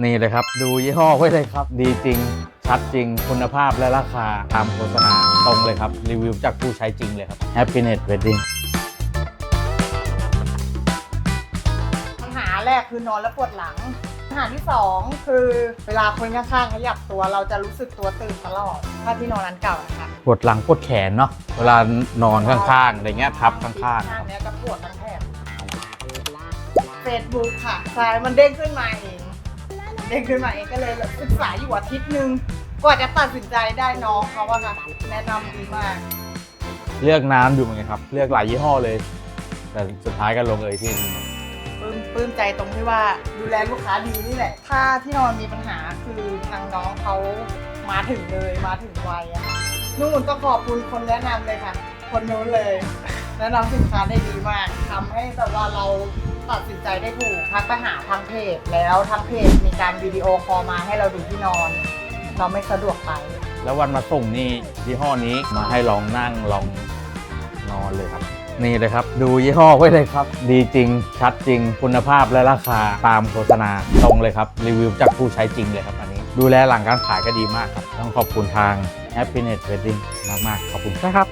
นี่เลยครับ ดูยี่ห้อไว้เลยครับ ดีจริง ชัดจริง คุณภาพและราคาตามโฆษณาตรงเลยครับ รีวิวจากผู้ใช้จริงเลยครับ Happiness Wedding ปัญหาแรกคือนอนแล้วปวดหลัง ปัญหาที่สองคือเวลาคนข้างๆขยับตัวเราจะรู้สึกตัวตื่นตลอด ถ้าที่นอนนั้นเก่านะคะปวดหลังปวดแขนเนาะเวลานอนข้างๆอะไรเงี้ยทับข้างๆคข้ารังบเนี้ยจะปวดทั้งแถบเฟซบุ๊กค่ะใช่มันเด้งขึ้นมาเอง เด้งขึ้นมาเองก็เลยศึกษาอยู่อาทิตย์หนึงกว่าจะตัดสินใจได้น้องเขาอะค่ะแนะนำดีมาก เลือกน้ำอยู่เหมือนกันครับ เลือกหลายยี่ห้อเลย แต่สุดท้ายก็ลงเอยที่นี่ ปลื้มปลื้มใจตรงที่ว่าดูแลลูกค้าดีนี่แหละ ถ้าที่นอนมีปัญหาคือทางน้องเขามาถึงเลยมาถึงไวอะค่ะนู่นต้องขอบคุณคนแนะนำเลยค่ะ คนนู้นเลย แนะนำสินค้าได้ดีมากทำให้แบบว่าเรา ตัดสินใจได้ถูกทักไปหาทางเพจแล้วทางเพจมีการวิดีโอคอลมาให้เราดูที่นอน เราไม่สะดวกไป แล้ววันมาส่งนี่ยี่ห้อนี้มาให้ลองนั่งลองนอนเลยครับ นี่เลยครับ ดูยี่ห้อไว้เลยครับ ดีจริง ชัดจริง คุณภาพและราคาตามโฆษณาตรงเลยครับ รีวิวจากผู้ใช้จริงเลยครับอันนี้ ดูแลหลังการขายก็ดีมากครับ ต้องขอบคุณทาง Happiness Wedding มากๆขอบคุณครับ